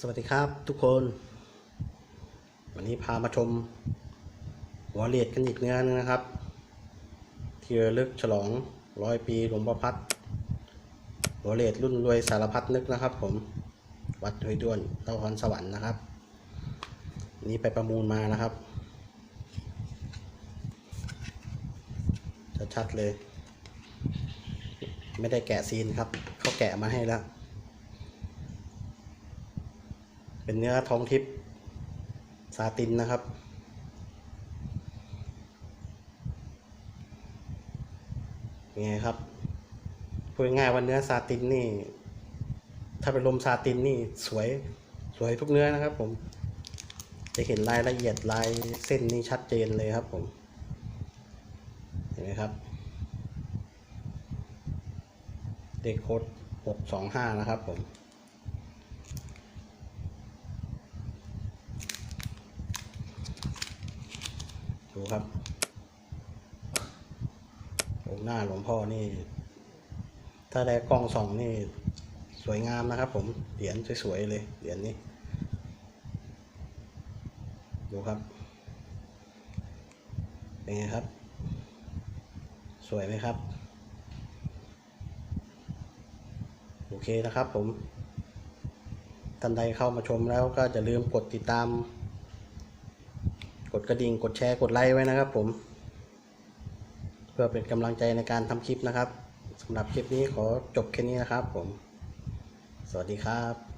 สวัสดีครับทุกคน วันนี้พามาชมหัวเลียดกันอีกเนื้อนึงนะครับ ที่ระลึกฉลองร้อยปีหลวงพ่อพัดหัวเลียดรุ่นรวยสารพัดนึกนะครับ ผมวัดห้วยด้วนเต้าคอนสวรรค์นะครับนนี้ไปประมูลมานะครับชัดๆเลย ไม่ได้แกะซีนครับเขาแกะมาให้แล้ว เป็นเนื้อทองทิพย์ซาตินนะครับยังไงครับ พูดง่ายว่าเนื้อซาตินนี่ ถ้าเป็นลมซาตินนี่สวยสวยทุกเนื้อนะครับผม จะเห็นรายละเอียดลายเส้นนี่ชัดเจนเลยครับผม เห็นไหมครับ เด็กโคดหกสองห้านะครับผม ดูครับองค์หน้าหลวงพ่อนี่ ถ้าได้กล้องส่องนี่ สวยงามนะครับ ผม เหรียญสวยๆเลย เหรียญนี้ ดูครับ เป็นไงครับ สวยไหมครับ โอเคนะครับผมท่านใดเข้ามาชมแล้วก็จะลืมกดติดตาม ดกระดิ่ง กดแชร์ กดไลค์ไว้นะครับผม เพื่อเป็นกำลังใจในการทำคลิปนะครับสำหรับคลิปนี้ขอจบแค่นี้นะครับผม สวัสดีครับ